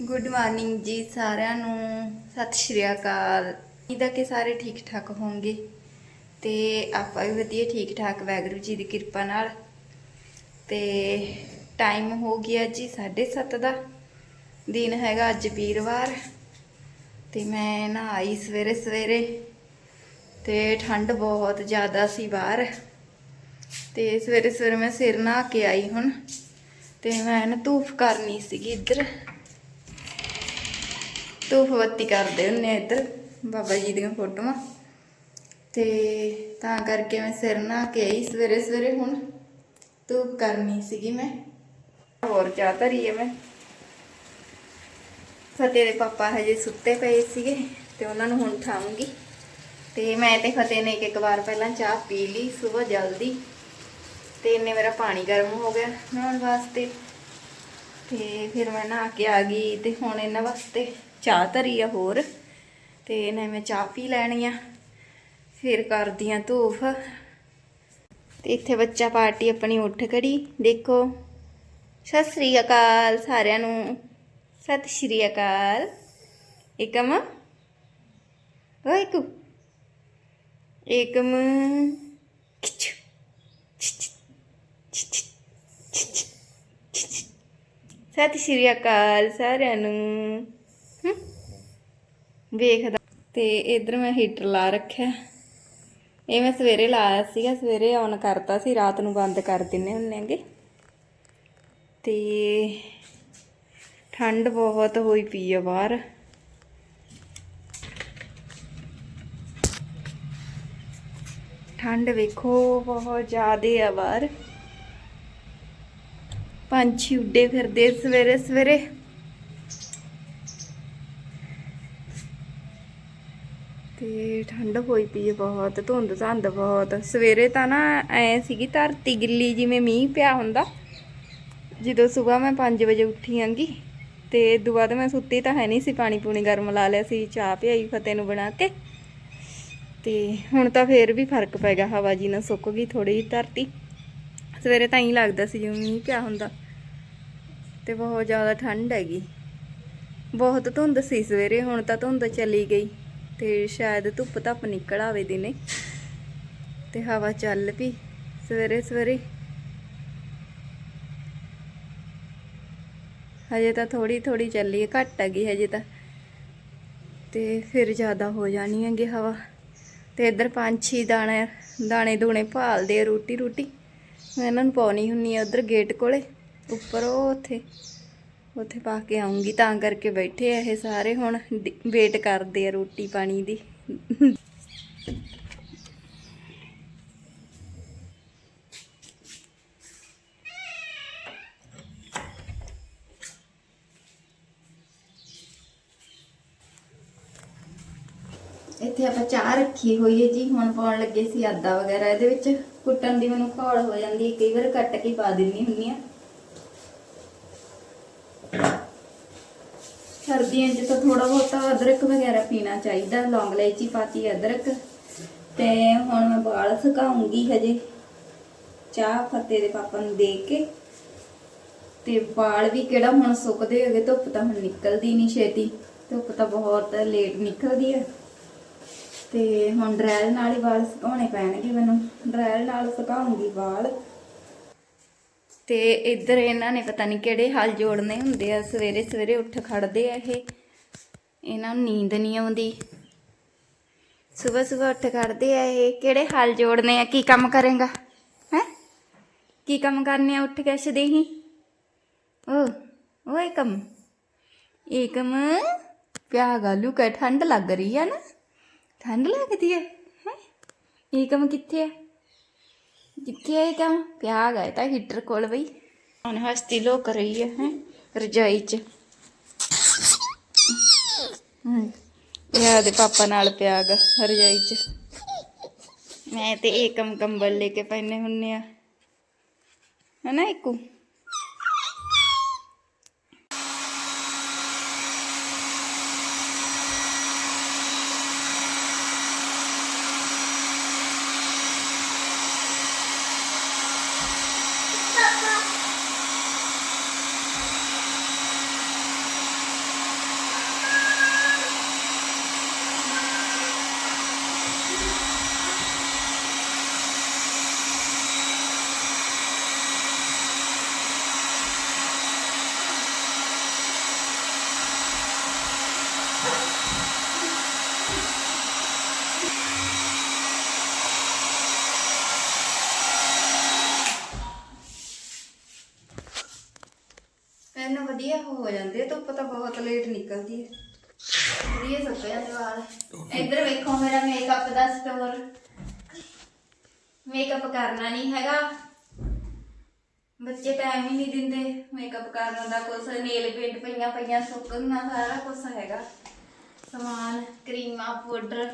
Good morning ਜੀ ਸਾਰਿਆਂ ਨੂੰ। ਸਤਿ ਸ਼੍ਰੀ ਅਕਾਲ। ਇਹਦਾ ਕਿ ਸਾਰੇ ਠੀਕ ਠਾਕ ਹੋਣਗੇ। ਤੇ ਆਪਾਂ ਵੀ ਵਧੀਆ ਠੀਕ ਠਾਕ ਵੈਗਰੂ ਜੀ ਦੀ ਕਿਰਪਾ ਨਾਲ। ਤੇ ਟਾਈਮ ਹੋ ਗਿਆ ਜੀ 7:30 ਦਾ। ਦਿਨ ਹੈਗਾ ਅੱਜ ਵੀਰਵਾਰ। ਤੇ ਮੈਂ ਨਾ ਆਈ ਸਵੇਰੇ ਸਵੇਰੇ। ਤੇ ਠੰਡ ਬਹੁਤ ਜ਼ਿਆਦਾ ਸੀ ਬਾਹਰ। ਤੇ ਸਵੇਰੇ ਸਵੇਰੇ ਮੈਂ ਸਿਰ ਨਹਾ ਕੇ ਆਈ ਹੁਣ। ਤੇ ਮੈਂ ਨਾ ਧੂਫ ਕਰਨੀ ਸੀਗੀ ਇੱਧਰ। ਧੂਫ ਬੱਤੀ ਕਰਦੇ ਹੁੰਨੇ ਆ ਇੱਧਰ, ਬਾਬਾ ਜੀ ਦੀਆਂ ਫੋਟੋਆਂ। ਤੇ ਤਾਂ ਕਰਕੇ ਮੈਂ ਸਿਰ ਨਹਾ ਕੇ ਆਈ ਸਵੇਰੇ ਸਵੇਰੇ ਹੁਣ। ਧੂਪ ਕਰਨੀ ਸੀਗੀ ਮੈਂ। ਹੋਰ ਚਾਹ ਧਰੀ ਹੈ ਮੈਂ। ਫਤਿਹ ਦੇ ਪਾਪਾ ਹਜੇ ਸੁੱਤੇ ਪਏ ਸੀਗੇ ਤੇ ਉਹਨਾਂ ਨੂੰ ਹੁਣ ਉਠਾਉਂਗੀ ਤੇ ਮੈਂ ਤੇ ਫਤਿਹ ਨੇ ਇੱਕ ਇੱਕ ਵਾਰ ਪਹਿਲਾਂ ਚਾਹ ਪੀ ਲਈ ਸਵੇਰ ਜਲਦੀ। ਤੇ ਇੰਨੇ ਮੇਰਾ ਪਾਣੀ ਗਰਮ ਹੋ ਗਿਆ ਨਹਾਉਣ ਵਾਸਤੇ। ਤੇ ਫਿਰ ਮੈਂ ਨਹਾ ਕੇ ਆ ਗਈ ਤੇ ਹੁਣ ਇਹਨਾਂ ਵਾਸਤੇ ਚਾਹ ਧਰੀ ਆ ਹੋਰ ਤੇ ਇਹਨੇ ਮੈਂ ਚਾਹ ਪੀ ਲੈਣੀ ਆ। ਫਿਰ ਕਰਦੀ ਆ ਧੂਫ। ਤੇ ਇੱਥੇ ਬੱਚਾ ਪਾਰਟੀ ਆਪਣੀ ਉੱਠ ਖੜੀ, ਦੇਖੋ। ਸਤਿ ਸ੍ਰੀ ਅਕਾਲ ਸਾਰਿਆਂ ਨੂੰ। ਸਤਿ ਸ਼੍ਰੀ ਅਕਾਲ। ਏਕਮ। ਓਏਕੂ ਏਕਮ। ਖਿੱਚ ਸਤਿ ਸ਼੍ਰੀ ਅਕਾਲ ਸਾਰਿਆਂ ਨੂੰ। ਹਮ, ਵੇਖਦਾ। ਤੇ ਇਧਰ ਮੈਂ ਹੀਟਰ ਲਾ ਰੱਖਿਆ। ਇਹ ਮੈਂ ਸਵੇਰੇ ਲਾਇਆ ਸੀਗਾ ਸਵੇਰੇ ਔਨ ਕਰਤਾ ਸੀ ਰਾਤ ਨੂੰ ਬੰਦ ਕਰ ਦਿੰਨੇ ਹੁੰਨੇ ਆਂਗੇ ਤੇ ਠੰਡ ਬਹੁਤ ਹੋਈ ਪਈ ਆ ਬਾਹਰ। ਠੰਡ ਵੇਖੋ ਬਹੁਤ ਜ਼ਿਆਦੇ ਆ ਬਾਹਰ। ਪੰਛੀ ਉੱਡੇ ਫਿਰਦੇ ਸਵੇਰੇ ਸਵੇਰੇ ਤੇ ਠੰਡ ਹੋਈ ਪਈ ਹੈ ਬਹੁਤ, ਧੁੰਦ ਧੰਦ ਬਹੁਤ। ਸਵੇਰੇ ਤਾਂ ਨਾ ਐ ਸੀਗੀ ਧਰਤੀ ਗਿੱਲੀ ਜਿਵੇਂ ਮੀਂਹ ਪਿਆ ਹੁੰਦਾ। ਜਦੋਂ ਸਵੇਰ ਮੈਂ 5 ਵਜੇ ਉੱਠੀ ਆਂਗੀ, ਤੇ ਉਦੋਂ ਬਾਅਦ ਮੈਂ ਸੁੱਤੀ ਤਾਂ ਹੈ ਨਹੀਂ ਸੀ, ਪਾਣੀ ਪੂਣੀ ਗਰਮ ਲਾ ਲਿਆ ਸੀ, ਚਾਹ ਪਿਆਈ ਫਤਿਹ ਨੂੰ ਬਣਾ ਕੇ। ਤੇ ਹੁਣ ਤਾਂ ਫੇਰ ਵੀ ਫ਼ਰਕ ਪੈ ਗਿਆ, ਹਵਾ ਜੀ ਨਾਲ ਸੁੱਕ ਗਈ ਥੋੜੀ ਜਿਹੀ ਧਰਤੀ। ਸਵੇਰੇ ਤਾਂ ਹੀ ਲੱਗਦਾ ਸੀ ਜਿਵੇਂ ਮੀਂਹ ਪਿਆ ਹੁੰਦਾ। ਤੇ ਬਹੁਤ ਜ਼ਿਆਦਾ ਠੰਡ ਹੈਗੀ। ਬਹੁਤ ਧੁੰਦ ਸੀ ਸਵੇਰੇ, ਹੁਣ ਤਾਂ ਧੁੰਦ ਚਲੀ ਗਈ। ਤੇ ਸ਼ਾਇਦ ਧੁੱਪ ਧੱਪ ਨਿਕਲ ਆਵੇ ਦਿਨੇ। ਤੇ ਹਵਾ ਚੱਲ ਪਈ ਸਵੇਰੇ ਸਵੇਰੇ। ਹਜੇ ਤਾਂ ਥੋੜੀ ਥੋੜੀ ਚੱਲੀ ਹੈ, ਘੱਟ ਹੈਗੀ ਹਜੇ ਤਾਂ। ਤੇ ਫਿਰ ਜ਼ਿਆਦਾ ਹੋ ਜਾਣੀ ਹੈਗੀ ਹਵਾ। ਤੇ ਇੱਧਰ ਪੰਛੀ ਦਾਣੇ ਦਾਣੇ ਦੂਣੇ ਭਾਲਦੇ ਆ ਰੋਟੀ ਰੂਟੀ। ਮੈਂ ਇਹਨਾਂ ਨੂੰ ਪਾਉਣੀ ਹੁੰਨੀ ਆ ਉਧਰ ਗੇਟ ਕੋਲੇ, ਉੱਪਰ ਉਹ ਉੱਥੇ। ਉੱਥੇ ਪਾ ਕੇ ਆਉਂਗੀ, ਤਾਂ ਕਰਕੇ ਬੈਠੇ ਆ ਇਹ ਸਾਰੇ ਹੁਣ ਵੇਟ ਕਰਦੇ ਆ ਰੋਟੀ ਪਾਣੀ ਦੀ। ਇੱਥੇ ਆਪਾਂ ਚਾਹ ਰੱਖੀ ਹੋਈ ਹੈ ਜੀ, ਹੁਣ ਪਾਉਣ ਲੱਗੇ ਸੀ ਆਦਾ ਵਗੈਰਾ, ਇਹਦੇ ਵਿੱਚ ਕੁੱਟਣ ਦੀ ਮੈਨੂੰ ਘੋਲ ਹੋ ਜਾਂਦੀ ਹੈ, ਕਈ ਵਾਰ ਕੱਟ ਕੇ ਪਾ ਦਿੰਨੀ ਹੁੰਨੀ ਆ ਸਰਦੀਆਂ 'ਚ ਤਾਂ ਥੋੜਾ ਬਹੁਤਾ ਅਦਰਕ ਵਗੈਰਾ ਪੀਣਾ ਚਾਹੀਦਾ, ਲੌਂਗ ਇਲਾਇਚੀ ਪਾਤੀ ਅਦਰਕ। ਤੇ ਹੁਣ ਮੈਂ ਵਾਲ ਸੁਕਾਉਂਗੀ ਹਜੇ, ਚਾਹ ਫੱਤੇ ਦੇ ਪਾਪਾ ਨੂੰ ਦੇ ਕੇ। ਤੇ ਵਾਲ ਵੀ ਕਿਹੜਾ ਹੁਣ ਸੁੱਕਦੇ ਹੈਗੇ, ਧੁੱਪ ਤਾਂ ਹੁਣ ਨਿਕਲਦੀ ਨਹੀਂ ਛੇਤੀ। ਧੁੱਪ ਤਾਂ ਬਹੁਤ ਲੇਟ ਨਿਕਲਦੀ ਹੈ ਤੇ ਹੁਣ ਡਰੈਲ ਨਾਲ ਹੀ ਵਾਲ ਸੁਕਾਉਣੇ ਪੈਣਗੇ ਮੈਨੂੰ। ਡਰੈਲ ਨਾਲ ਸੁਕਾਉਂਗੀ ਵਾਲ। ਤੇ ਇੱਧਰ ਇਹਨਾਂ ਨੇ ਪਤਾ ਨਹੀਂ ਕਿਹੜੇ ਹਲ ਜੋੜਨੇ ਹੁੰਦੇ ਆ। ਸਵੇਰੇ ਸਵੇਰੇ ਉੱਠ ਖੜਦੇ ਆ ਇਹ। ਇਹਨਾਂ ਨੂੰ ਨੀਂਦ ਨਹੀਂ ਆਉਂਦੀ। ਸਵੇਰ ਸਵੇਰ ਉੱਠ ਖੜਦੇ ਆ ਇਹ। ਕਿਹੜੇ ਹਲ ਜੋੜਨੇ ਆ? ਕੀ ਕੰਮ ਕਰੇਗਾ? ਹੈ? ਕੀ ਕੰਮ ਕਰਨੇ ਆ? ਉੱਠ ਕੇ ਸਦੇਹੀ ਓ ਓਏ ਕੰਮ। ਇਹ ਕੰਮ ਪਿਆ ਗਾਲੂ ਕਾ ਠੰਡ ਲੱਗ ਰਹੀ ਆ ਨਾ। ਠੰਡ ਲੱਗਦੀ ਹੈ ਹੈ? ਇਹ ਕੰਮ ਕਿੱਥੇ ਆ? ਕਿੱਥੇ ਹੈ ਕੰਮ ਪਿਆ ਗਏ ਤਾਂ ਹੀਟਰ ਕੋਲ ਬਈ। ਹੁਣ ਹਸਤੀ ਲੋਕ ਰਹੀ ਹੈ ਹੈ ਰਜਾਈ ਚ। ਹਮ, ਇਹ ਦੇ ਪਾਪਾ ਨਾਲ ਪਿਆ ਗਾ ਰਜਾਈ ਚ। ਮੈਂ ਤੇ ਇਹ ਕੰਮ ਕੰਬਲ ਲੈ ਕੇ ਪੈਨੇ ਹੁੰਨੇ ਆ। ਹਨਾ ਇੱਕੂ? ਵਧੀਆ ਹੋ ਜਾਂਦੇ ਧੁੱਪ ਤਾਂ ਬਹੁਤ ਲੇਟ ਨਿਕਲਦੀ ਹੈ ਵਧੀਆ ਸੁੱਕ ਜਾਂਦੇ ਵਾਲ। ਇੱਧਰ ਵੇਖੋ ਮੇਰਾ ਮੇਕਅਪ ਦਾ ਸਟੋਰ ਮੇਕਅਪ ਕਰਨਾ ਨਹੀਂ ਹੈਗਾ। ਬੱਚੇ ਟਾਈਮ ਹੀ ਨਹੀਂ ਦਿੰਦੇ। ਮੇਕਅਪ ਕਰਨ ਦਾ ਕੁਛ ਨੇਲ ਪੇਂਟ ਪਈਆਂ ਪਈਆਂ ਸੁੱਕਣਾ ਸਾਰਾ ਕੁਝ ਹੈਗਾ। ਸਮਾਨ, ਕਰੀਮਾਂ ਪਾਊਡਰ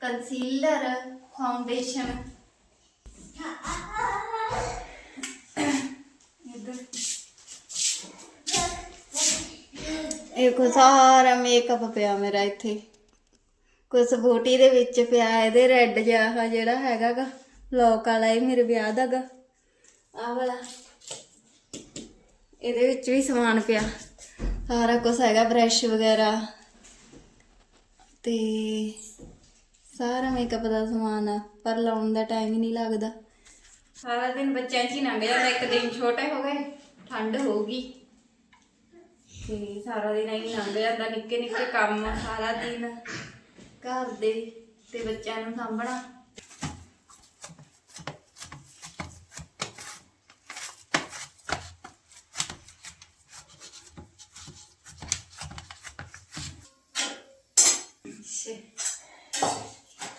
ਕੰਸੀਲਰ ਫਾਊਂਡੇਸ਼ਨ ਇਹ ਕੋ ਸਾਰਾ ਮੇਕਅਪ ਪਿਆ ਮੇਰਾ ਇੱਥੇ। ਕੁਛ ਬੂਟੀ ਦੇ ਵਿੱਚ ਪਿਆ, ਇਹਦੇ ਰੈੱਡ ਜਿਹਾ ਆਹ ਜਿਹੜਾ ਹੈਗਾਗਾ ਲੋਕ ਵਾਲਾ ਇਹ ਮੇਰੇ ਵਿਆਹ ਦਾਗਾ ਆਹ ਵਾਲਾ। ਇਹਦੇ ਵਿੱਚ ਵੀ ਸਮਾਨ ਪਿਆ। ਸਾਰਾ ਕੁਝ ਹੈਗਾ ਬ੍ਰਸ਼ ਵਗੈਰਾ। ਤੇ ਸਾਰਾ ਮੇਕਅਪ ਦਾ ਸਮਾਨ ਆ, ਪਰ ਲਾਉਣ ਦਾ ਟਾਈਮ ਹੀ ਨਹੀਂ ਲੱਗਦਾ। ਸਾਰਾ ਦਿਨ ਬੱਚਿਆਂ 'ਚ ਹੀ ਲੰਘ ਜਾਂਦਾ, ਇੱਕ ਦਿਨ ਛੋਟੇ ਹੋ ਗਏ, ਠੰਡ ਹੋਊਗੀ ਤੇ ਸਾਰਾ ਦਿਨ ਐਂ ਲੰਘ ਜਾਂਦਾ ਨਿੱਕੇ ਨਿੱਕੇ ਕੰਮ ਸਾਰਾ ਦਿਨ ਘਰ ਦੇ ਤੇ ਬੱਚਿਆਂ ਨੂੰ ਸਾਂਭਣਾ।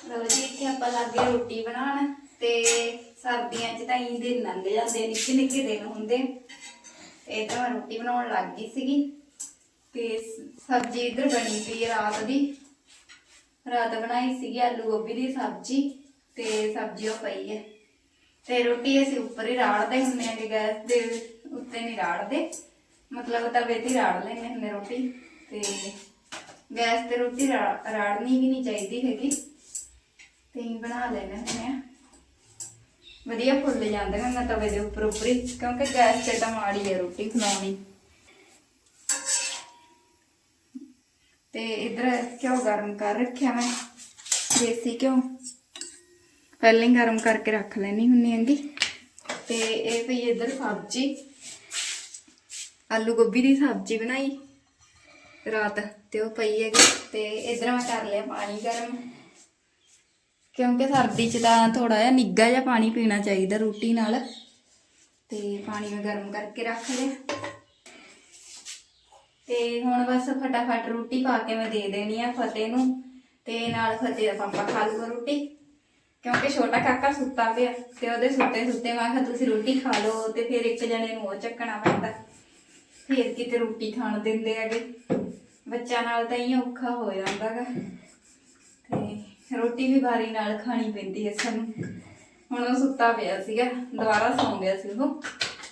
ਲਓ ਜੀ, ਇੱਥੇ ਆਪਾਂ ਲੱਗੇ ਰੋਟੀ ਬਣਾਉਣ ਤੇ ਸਰਦੀਆਂ 'ਚ ਤਾਂ ਹੀ ਦਿਨ ਲੰਘ ਜਾਂਦੇ ਨਿੱਕੇ ਨਿੱਕੇ ਦਿਨ ਹੁੰਦੇ। ਇਹ ਤਾਂ ਮੈਂ ਰੋਟੀ ਬਣਾਉਣ ਲੱਗ ਗਈ ਸੀਗੀ। ਤੇ ਸਬਜ਼ੀ ਇੱਧਰ ਬਣੀ ਪਈ ਹੈ ਰਾਤ ਦੀ। ਰਾਤ ਬਣਾਈ ਸੀਗੀ ਆਲੂ ਗੋਭੀ ਦੀ ਸਬਜ਼ੀ ਤੇ ਸਬਜ਼ੀ ਉਹ ਪਈ ਹੈ ਤੇ ਰੋਟੀ ਅਸੀਂ ਉੱਪਰ ਹੀ ਰਾੜਦੇ ਹੁੰਦੇ ਆ ਕਿ ਗੈਸ ਦੇ ਉੱਤੇ ਨਹੀਂ ਰਾੜਦੇ ਮਤਲਬ ਤਵੇ ਤੇ ਹੀ ਰਾੜ ਲੈਂਦੇ ਹੁੰਦੇ ਰੋਟੀ। ਤੇ ਗੈਸ ਤੇ ਰੋਟੀ ਰਾ- ਰਾੜਨੀ ਵੀ ਨਹੀਂ ਚਾਹੀਦੀ ਹੈਗੀ। ਤੇ ਹੀ ਬਣਾ ਲੈਣੇ ਹੁੰਦੇ ਆ। ਵਧੀਆ ਫੁੱਲ ਜਾਂਦੀਆਂ ਨੇ ਤਵੇ ਦੇ ਉੱਪਰ ਉੱਪਰ ਹੀ, ਕਿਉਂਕਿ ਗੈਸ ਤੇ ਤਾਂ ਮਾੜੀ ਹੈ ਰੋਟੀ ਬਣਾਉਣੀ। ਤੇ ਇਧਰ ਘਿਓ ਗਰਮ ਕਰ ਰੱਖਿਆ ਮੈਂ। ਦੇਸੀ ਘਿਓ। ਪਹਿਲਾਂ ਹੀ ਗਰਮ ਕਰਕੇ ਰੱਖ ਲੈਣੀ ਹੁੰਨੀ ਹੈਗੀ। ਤੇ ਇਹ ਪਈ ਇਧਰ ਸਬਜ਼ੀ। ਆਲੂ ਗੋਭੀ ਦੀ ਸਬਜ਼ੀ ਬਣਾਈ। ਰਾਤ ਤੇ ਉਹ ਪਈ ਹੈਗੀ। ਤੇ ਇਧਰ ਮੈਂ ਕਰ ਲਿਆ ਪਾਣੀ ਗਰਮ। ਕਿਉਂਕਿ ਸਰਦੀ 'ਚ ਤਾਂ ਥੋੜਾ ਜਿਹਾ ਨਿੱਘਾ ਜਿਹਾ ਪਾਣੀ ਪੀਣਾ ਚਾਹੀਦਾ ਰੋਟੀ ਨਾਲ। ਤੇ ਪਾਣੀ ਮੈਂ ਗਰਮ ਕਰਕੇ ਰੱਖ ਲਿਆ। ਤੇ ਹੁਣ ਬਸ ਫਟਾਫਟ ਰੋਟੀ ਪਾ ਕੇ ਮੈਂ ਦੇ ਦੇਣੀ ਆ ਫਤਿਹ ਨੂੰ, ਤੇ ਨਾਲ ਫਤਿਹ ਦਾ ਪਾਪਾ ਖਾ ਲੂਗਾ ਰੋਟੀ, ਕਿਉਂਕਿ ਛੋਟਾ ਕਾਕਾ ਸੁੱਤਾ ਪਿਆ, ਤੇ ਉਹਦੇ ਸੁੱਤੇ ਸੁੱਤੇ ਮੈਂ ਕਿਹਾ ਤੁਸੀਂ ਰੋਟੀ ਖਾ ਲਓ, ਤੇ ਫਿਰ ਇੱਕ ਜਣੇ ਨੂੰ ਉਹ ਚੱਕਣਾ ਪੈਂਦਾ। ਫਿਰ ਕਿਤੇ ਰੋਟੀ ਖਾਣ ਦਿੰਦੇ ਹੈਗੇ। ਬੱਚਾ ਨਾਲ ਤਾਂ ਹੀ ਔਖਾ ਹੋ ਜਾਂਦਾਗਾ ਤੇ ਰੋਟੀ ਵੀ ਵਾਰੀ ਨਾਲ ਖਾਣੀ ਪੈਂਦੀ ਹੈ ਸਾਨੂੰ। ਹੁਣ ਉਹ ਸੁੱਤਾ ਪਿਆ ਸੀਗਾ, ਦੁਬਾਰਾ ਸੌਂ ਗਿਆ ਸੀ ਉਹ।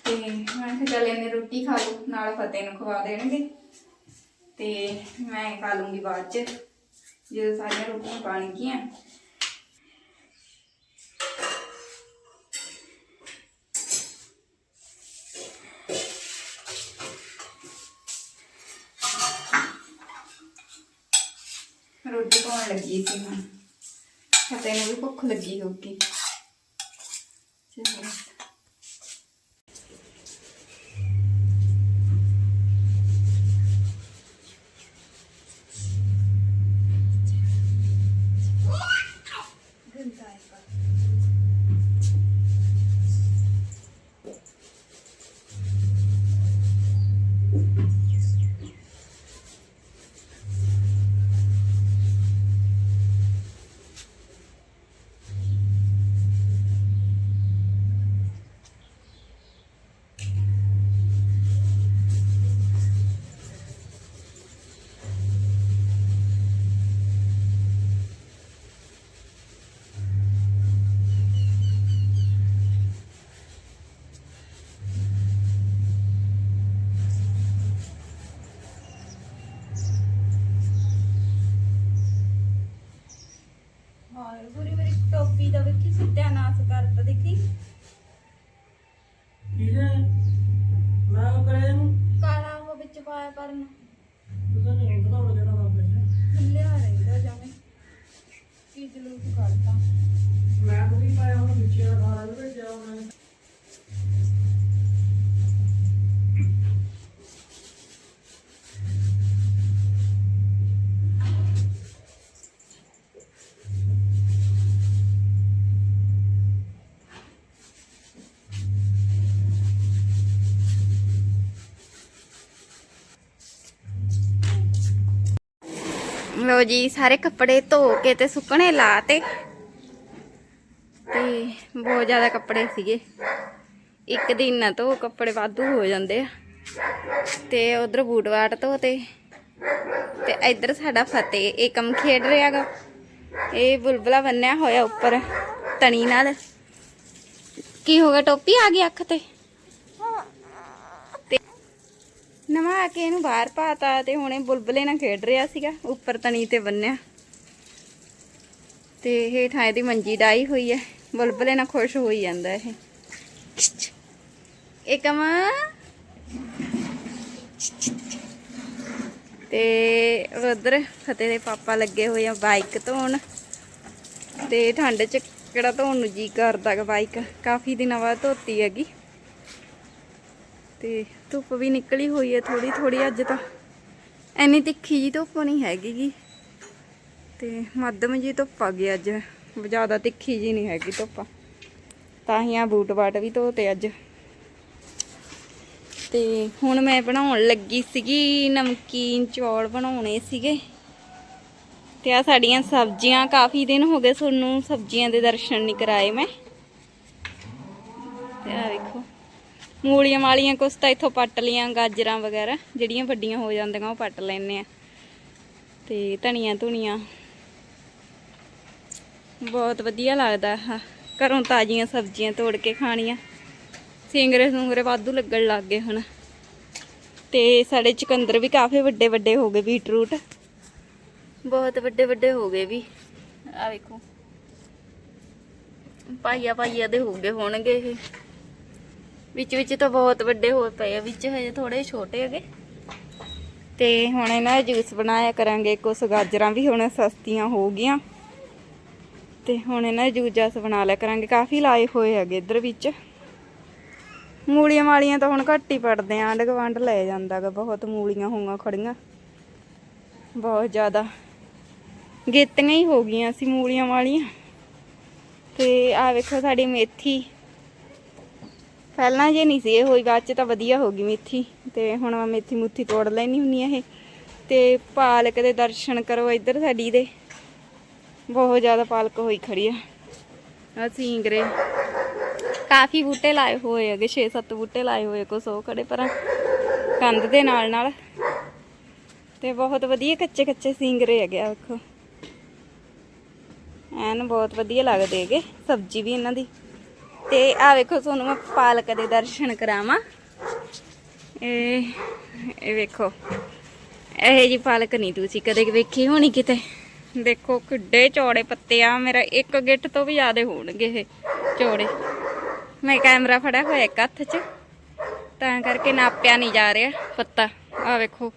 ਤੇ ਮੈਂ ਕਿਹਾ ਚੱਲ ਇਹਨੇ ਰੋਟੀ ਖਾ ਲਓ, ਨਾਲ ਫਤਿਹ ਨੂੰ ਖਵਾ ਦੇਣਗੇ। ਤੇ ਮੈਂ ਖਾ ਲੂੰਗੀ ਬਾਅਦ ਚ, ਜਦੋਂ ਸਾਰੀਆਂ ਰੋਟੀਆਂ ਬਣ ਗਈਆਂ। ਰੋਟੀ ਪਾਉਣ ਲੱਗੀ ਸੀ ਹੁਣ। ਫਤਿਹ ਨੂੰ ਵੀ ਭੁੱਖ ਲੱਗੀ ਹੋਊਗੀ। ਚਲੋ ਗੰਦਾ ਹੈ ਹਾਂ ਪੂਰੀ ਮੇਰੀ ਟੋਪੀ ਦਾ ਵੇਖੀ ਸਤਿਆਨਾਸ਼ ਕਰਤਾ ਦੇਖੀ? ਇਹਨੇ ਮੈਂ ਕਰਿਆ ਇਹਨੂੰ। ਕਾਲਾ ਉਹ ਵਿੱਚ ਪਾਇਆ ਪਰਨ। ਪਤਾ ਲੋ ਜੀ, ਸਾਰੇ ਕੱਪੜੇ ਧੋ ਕੇ ਤੇ ਸੁੱਕਣੇ ਲਾਤੇ ਤੇ ਬਹੁਤ ਜ਼ਿਆਦਾ ਕੱਪੜੇ ਸੀਗੇ। ਇੱਕ ਦਿਨ ਨਾ ਧੋ ਕੱਪੜੇ ਵਾਧੂ ਹੋ ਜਾਂਦੇ ਆ। ਤੇ ਉਧਰ ਬੂਟ ਵਾਟ ਧੋਤੇ। ਤੇ ਇੱਧਰ ਸਾਡਾ ਫਤਿਹ, ਇਹ ਕੰਮ ਖੇਡ ਰਿਹਾਗਾ। ਇਹ ਬੁਲਬੁਲਾ ਬੰਨਿਆ ਹੋਇਆ ਉੱਪਰ, ਤਣੀ ਨਾਲ। ਕੀ ਹੋ ਗਿਆ, ਟੋਪੀ ਆ ਗਈ ਅੱਖ ਤੇ? ਨਵਾ ਕੇ ਇਹਨੂੰ ਬਾਹਰ ਪਾਤਾ ਤੇ ਹੁਣੇ ਬੁਲਬਲੇ ਨਾਲ ਖੇਡ ਰਿਹਾ ਸੀਗਾ, ਉੱਪਰ ਤਣੀ ਤੇ ਬੰਨਿਆ। ਤੇ ਹੇਠਾਂ ਇਹਦੀ ਮੰਜੀ ਡਾਈ ਹੋਈ ਹੈ ਬੁਲਬਲੇ ਨਾਲ ਖੁਸ਼ ਹੋਈ ਜਾਂਦਾ ਇਹ। ਏਕਮ ਤੇ ਉਧਰ ਫਤਿਹ ਦੇ ਪਾਪਾ ਲੱਗੇ ਹੋਏ ਆ ਬਾਈਕ ਧੋਣ। ਤੇ ਠੰਡ ਚ ਕਿਹੜਾ ਧੋਣ ਨੂੰ ਜੀ ਕਰਦਾ ਗਾ ਬਾਈਕ, ਕਾਫੀ ਦਿਨਾਂ ਬਾਅਦ ਧੋਤੀ ਹੈਗੀ। ਤੇ ਧੁੱਪ ਵੀ ਨਿਕਲੀ ਹੋਈ ਹੈ ਥੋੜੀ ਥੋੜੀ ਅੱਜ ਤਾਂ। ਐਨੀ ਤਿੱਖੀ ਜੀ ਧੁੱਪ ਨਹੀਂ ਹੈਗੀ ਗੀ। ਤੇ ਮੱਧਮ ਜੀ ਧੁੱਪ ਆ ਗਈ ਅੱਜ। ਜ਼ਿਆਦਾ ਤਿੱਖੀ ਜੀ ਨਹੀਂ ਹੈਗੀ ਧੁੱਪ। ਤਾਂ ਹੀ ਆ ਬੂਟ ਬਾਟ ਵੀ ਧੋਤੇ ਅੱਜ। ਤੇ ਹੁਣ ਮੈਂ ਬਣਾਉਣ ਲੱਗੀ ਸੀਗੀ ਨਮਕੀਨ ਚੌਲ ਬਣਾਉਣੇ ਸੀਗੇ। ਤੇ ਆ ਸਾਡੀਆਂ ਸਬਜ਼ੀਆਂ ਕਾਫੀ ਦਿਨ ਹੋ ਗਏ ਤੁਹਾਨੂੰ ਸਬਜ਼ੀਆਂ ਦੇ ਦਰਸ਼ਨ ਨਹੀਂ ਕਰਾਏ ਮੈਂ। ਤੇ ਆ ਵੇਖੋ। ਮੂਲੀਆਂ ਵਾਲੀਆਂ ਕੁਛ ਤਾਂ ਇੱਥੋਂ ਪੱਟ ਲੀਆਂ, ਗਾਜਰਾਂ ਵਗੈਰਾ, ਜਿਹੜੀਆਂ ਵੱਡੀਆਂ ਹੋ ਜਾਂਦੀਆਂ, ਉਹ ਪੱਟ ਲੈਨੇ ਆ। ਤੇ ਧਨੀਆ ਧੁਨੀਆਂ। ਬਹੁਤ ਵਧੀਆ ਲੱਗਦਾ ਘਰੋਂ ਤਾਜ਼ੀਆਂ ਸਬਜ਼ੀਆਂ ਤੋੜ ਕੇ ਖਾਣੀਆਂ। ਸਿੰਗਰੇ ਸੁੰਗਰੇ ਵਾਧੂ ਲੱਗਣ ਲੱਗ ਗਏ ਹੁਣ। ਤੇ ਸਾਡੇ ਚੁਕੰਦਰ ਵੀ ਕਾਫੀ ਵੱਡੇ ਵੱਡੇ ਹੋ ਗਏ ਬੀਟਰੂਟ। ਬਹੁਤ ਵੱਡੇ ਵੱਡੇ ਹੋ ਗਏ ਵੀ। ਆ ਵੇਖੋ। ਪਾਈਆ ਪਾਈਆ ਦੇ ਹੋ ਗਏ ਹੋਣਗੇ ਇਹ। ਵਿੱਚ ਵਿੱਚ ਤਾਂ ਬਹੁਤ ਵੱਡੇ ਹੋ ਪਏ ਆ, ਵਿੱਚ ਹਜੇ ਥੋੜੇ ਛੋਟੇ ਹੈਗੇ। ਤੇ ਹੁਣ ਇਹਨਾਂ ਦਾ ਜੂਸ ਬਣਾਇਆ ਕਰਾਂਗੇ, ਕੁਛ ਗਾਜਰਾਂ ਵੀ ਹੁਣ ਸਸਤੀਆਂ ਹੋ ਗਈਆਂ। ਤੇ ਹੁਣ ਇਹਨਾਂ ਦਾ ਜੂਸ ਜਾਸ ਬਣਾ ਲਿਆ ਕਰਾਂਗੇ, ਕਾਫੀ ਲਾਏ ਹੋਏ ਹੈਗੇ ਇੱਧਰ ਵਿੱਚ। ਮੂਲੀਆਂ ਵਾਲੀਆਂ ਤਾਂ ਹੁਣ ਘੱਟ ਹੀ ਪੜਦੇ ਆਂ, ਆਂਢ ਗੁਆਂਢ ਲੈ ਜਾਂਦਾਗਾ ਬਹੁਤ ਮੂਲੀਆਂ ਹੋਈਆਂ ਖੜੀਆਂ। ਬਹੁਤ ਜ਼ਿਆਦਾ। ਗੇਤੀਆਂ ਹੀ ਹੋ ਗਈਆਂ ਸੀ ਮੂਲੀਆਂ ਵਾਲੀਆਂ। ਤੇ ਆ ਵੇਖੋ ਸਾਡੀ ਮੇਥੀ। ਪਹਿਲਾਂ ਜੇ ਨਹੀਂ ਸੀ, ਇਹ ਹੋਈ ਬਾਅਦ ਚ ਤਾਂ ਵਧੀਆ ਹੋ ਗਈ ਮੇਥੀ, ਤੇ ਹੁਣ ਮੈਂ ਮੇਥੀ ਮੁੱਥੀ ਤੋੜ ਲੈਣੀ ਹੁੰਨੀ ਆ ਇਹ। ਤੇ ਪਾਲਕ ਦੇ ਦਰਸ਼ਨ ਕਰੋ ਇੱਧਰ ਸਾਡੀ ਦੇ। ਬਹੁਤ ਜ਼ਿਆਦਾ ਪਾਲਕ ਹੋਈ ਖੜੀ ਆ। ਆ ਸਿੰਗਰੇ ਕਾਫੀ ਬੂਟੇ ਲਾਏ ਹੋਏ ਹੈਗੇ 6-7 ਬੂਟੇ ਲਾਏ ਹੋਏ ਕੋ ਸੋ ਖੜੇ ਪਰਾਂ। ਕੰਧ ਦੇ ਨਾਲ ਨਾਲ। ਤੇ ਬਹੁਤ ਵਧੀਆ ਕੱਚੇ ਕੱਚੇ ਸਿੰਗਰੇ ਹੈਗੇ ਆ, ਵੇਖੋ। ਐਨ ਬਹੁਤ ਵਧੀਆ ਲੱਗਦੇ ਹੈਗੇ, ਸਬਜ਼ੀ ਵੀ ਇਹਨਾਂ ਦੀ। ਤੇ ਆ ਵੇਖੋ ਤੁਹਾਨੂੰ ਮੈਂ ਪਾਲਕ ਦੇ ਦਰਸ਼ਨ ਕਰਾਵਾਂ। ਇਹ ਇਹ ਵੇਖੋ। ਇਹ ਜੀ ਪਾਲਕ ਨਹੀਂ ਤੁਸੀਂ ਕਦੇ ਵੇਖੀ ਹੋਣੀ ਕਿਤੇ? ਦੇਖੋ ਕਿੱਡੇ ਚੌੜੇ ਪੱਤੇ ਆ, ਮੇਰਾ ਇੱਕ ਗਿੱਟ ਤੋਂ ਵੀ ਜ਼ਿਆਦਾ ਹੋਣਗੇ ਇਹ ਚੌੜੇ। ਮੈਂ ਕੈਮਰਾ ਫੜਿਆ ਹੋਇਆ ਇੱਕ ਹੱਥ 'ਚ, ਤਾਂ ਕਰਕੇ ਨਾਪਿਆ ਨਹੀਂ ਜਾ ਰਿਹਾ ਪੱਤਾ। ਆ ਵੇਖੋ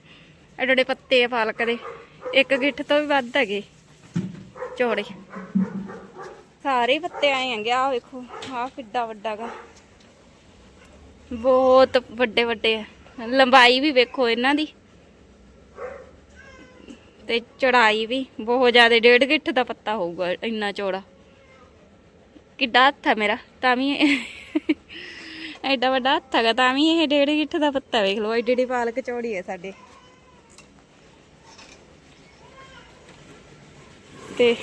ਐਡੇ ਪੱਤੇ ਆ ਪਾਲਕ ਦੇ। ਇੱਕ ਗਿੱਠ ਤੋਂ ਵੀ ਵੱਧ ਹੈਗੇ ਚੌੜੇ। ਸਾਰੇ ਪੱਤੇ ਆਏ ਹੈਗੇ ਆ ਵੇਖੋ ਆ ਕਿੱਡਾ ਵੱਡਾ ਬਹੁਤ ਵੱਡੇ ਵੱਡੇ ਆ। ਲੰਬਾਈ ਵੀ ਵੇਖੋ ਇਹਨਾਂ ਦੀ। ਤੇ ਚੜਾਈ ਵੀ, ਬਹੁਤ ਜ਼ਿਆਦਾ, ਡੇਢ ਗਿੱਠ ਦਾ ਪੱਤਾ ਹੋਊਗਾ ਇੰਨਾ ਚੌੜਾ। ਕਿੱਡਾ ਹੱਥ ਆ ਮੇਰਾ, ਤਾਂ ਵੀ ਇਹ- ਐਡਾ ਵੱਡਾ ਹੱਥ ਹੈਗਾ, ਤਾਂ ਵੀ ਇਹ ਡੇਢ ਗਿੱਠ ਦਾ ਪੱਤਾ ਵੇਖ ਲਓ, ਐਡੀ ਐਡੀ ਪਾਲਕ ਚੌੜੀ ਹੈ ਸਾਡੇ। ਤੇ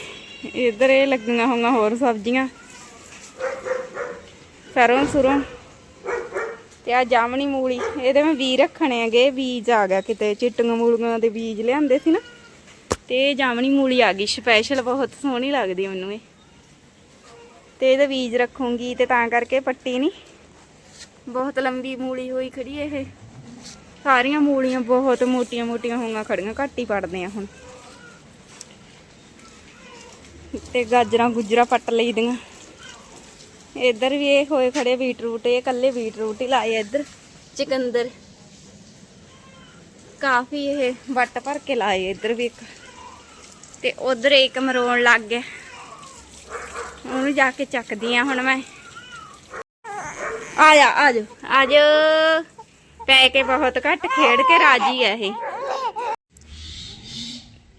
ਇਧਰ ਇਹ ਲੱਗੀਆਂ ਹੋਈਆਂ ਹੋਰ ਸਬਜ਼ੀਆਂ। ਸਰੋਂ, ਸੁਰੋਂ ਤੇ ਆ ਜਾਮਣੀ ਮੂਲੀ। ਇਹਦੇ ਮੈਂ ਬੀਜ ਰੱਖਣੇ ਹੈਗੇ ਬੀਜ ਆ ਗਿਆ ਕਿਤੇ। ਚਿੱਟੀਆਂ ਮੂਲੀਆਂ ਦੇ ਬੀਜ ਲਿਆਂਦੇ ਸੀ ਨਾ। ਤੇ ਜਾਮਣੀ ਮੂਲੀ ਆ ਗਈ ਸਪੈਸ਼ਲ ਬਹੁਤ ਸੋਹਣੀ ਲੱਗਦੀ ਮੈਨੂੰ ਇਹ। ਤੇ ਇਹਦੇ ਬੀਜ ਰੱਖੂੰਗੀ ਤੇ ਤਾਂ ਕਰਕੇ ਪੱਟੀ ਨਹੀਂ ਬਹੁਤ ਲੰਬੀ ਮੂਲੀ ਹੋਈ ਖੜੀ ਇਹ। ਸਾਰੀਆਂ ਮੂਲੀਆਂ ਬਹੁਤ ਮੋਟੀਆਂ ਮੋਟੀਆਂ ਹੋਈਆਂ ਖੜੀਆਂ, ਘੱਟ ਹੀ ਪੜਦੇ ਆ ਹੁਣ। ਤੇ ਗਾਜਰਾਂ ਗੁਜਰਾ ਪੱਟ ਲਈ ਦੀਆਂ। ਇੱਧਰ ਵੀ ਇਹ ਹੋਏ ਖੜੇ ਬੀਟ ਰੂਟ ਇਹ ਕੱਲੇ ਬੀਟਰੂਟ ਹੀ ਲਾਏ ਇੱਧਰ। ਚਿਕੰਦਰ। ਕਾਫੀ ਇਹ ਵੱਟ ਭਰ ਕੇ ਲਾਏ ਇੱਧਰ ਵੀ ਇੱਕ। ਤੇ ਉਧਰ ਇੱਕ ਮਰੋਣ ਲੱਗ ਗਿਆ। ਉਹਨੂੰ ਜਾ ਕੇ ਚੱਕਦੀ ਆ ਹੁਣ ਮੈਂ। ਆ ਜਾ ਆ ਜਾ ਆ ਪੈ ਕੇ ਬਹੁਤ ਘੱਟ ਖੇਡ ਕੇ ਰਾਜੀ ਆ ਇਹ।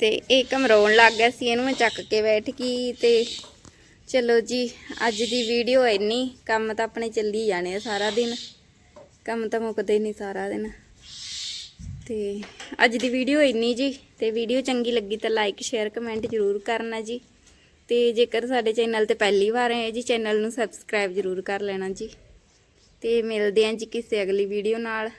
ਤੇ ਇਹ ਕਮਰਾਉਣ ਲੱਗ ਗਿਆ ਸੀ, ਇਹਨੂੰ ਮੈਂ ਚੱਕ ਕੇ ਬੈਠ ਗਈ ਤੇ ਚਲੋ ਜੀ, ਅੱਜ ਦੀ ਵੀਡੀਓ ਇੰਨੀ, ਕੰਮ ਤਾਂ ਆਪਣੇ ਚੱਲੀ ਜਾਣੇ ਆ ਸਾਰਾ ਦਿਨ। ਕੰਮ ਤਾਂ ਮੁੱਕਦੇ ਨਹੀਂ ਸਾਰਾ ਦਿਨ। ਤੇ ਅੱਜ ਦੀ ਵੀਡੀਓ ਇੰਨੀ ਜੀ, ਤੇ ਵੀਡੀਓ ਚੰਗੀ ਲੱਗੀ ਤਾਂ ਲਾਈਕ ਸ਼ੇਅਰ ਕਮੈਂਟ ਜ਼ਰੂਰ ਕਰਨਾ ਜੀ। ਤੇ ਜੇਕਰ ਸਾਡੇ ਚੈਨਲ ਤੇ ਪਹਿਲੀ ਵਾਰ ਆਏ ਜੀ, ਚੈਨਲ ਨੂੰ ਸਬਸਕ੍ਰਾਈਬ ਜ਼ਰੂਰ ਕਰ ਲੈਣਾ ਜੀ। ਤੇ ਮਿਲਦੇ ਆਂ ਜੀ ਕਿਸੇ ਅਗਲੀ ਵੀਡੀਓ ਨਾਲ।